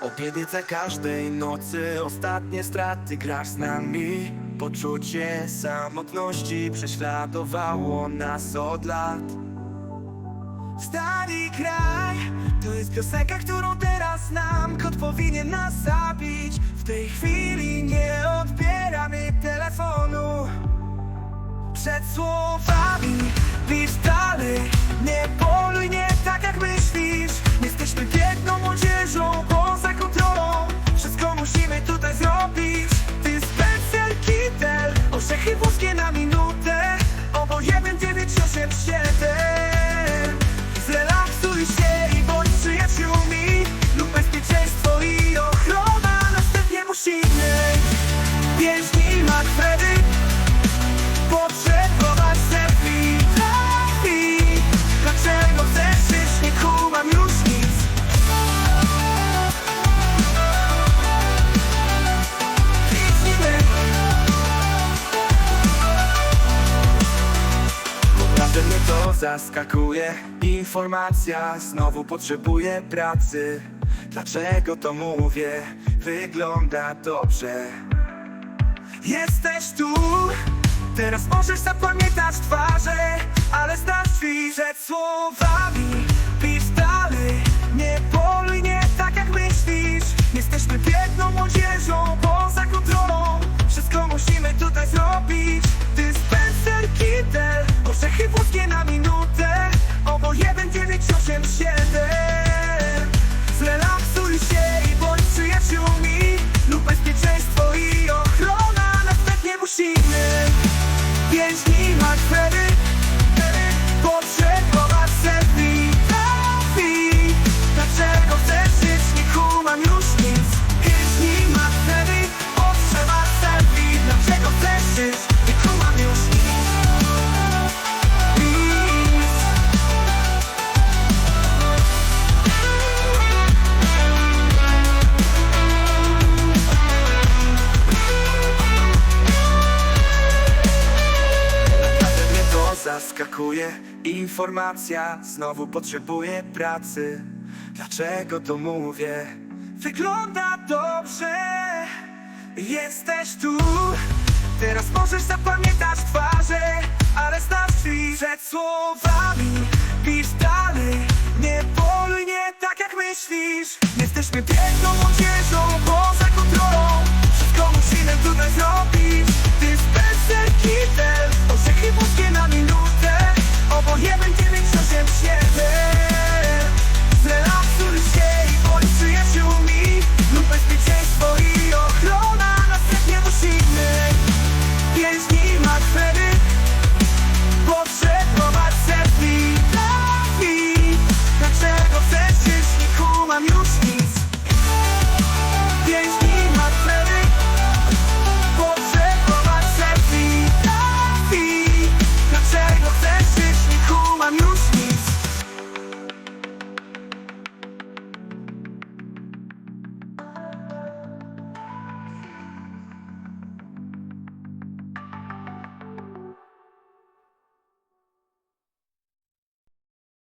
Obietnica każdej nocy Ostatnie straty grasz z nami. Poczucie samotności Prześladowało nas od lat. Stary kraj To jest piosenka, którą teraz znam Kot powinien nas zabić. W tej chwili nie odbieramy telefonu. Przed słowami Naprawdę mnie to zaskakuje. Informacja Znowu potrzebuję pracy. Dlaczego to mówię? Wygląda dobrze. Jesteś tu. Teraz możesz zapamiętać twarze Ale znasz przed słowami. Pisz dalej Nie poluj Informacja. Znowu potrzebuję pracy. Dlaczego to mówię? Wygląda dobrze. Jesteś tu. Teraz możesz zapamiętać twarze Ale znasz przed słowami Pisz dalej. Nie poluj nie tak jak myślisz. Jesteśmy biedną młodzieżą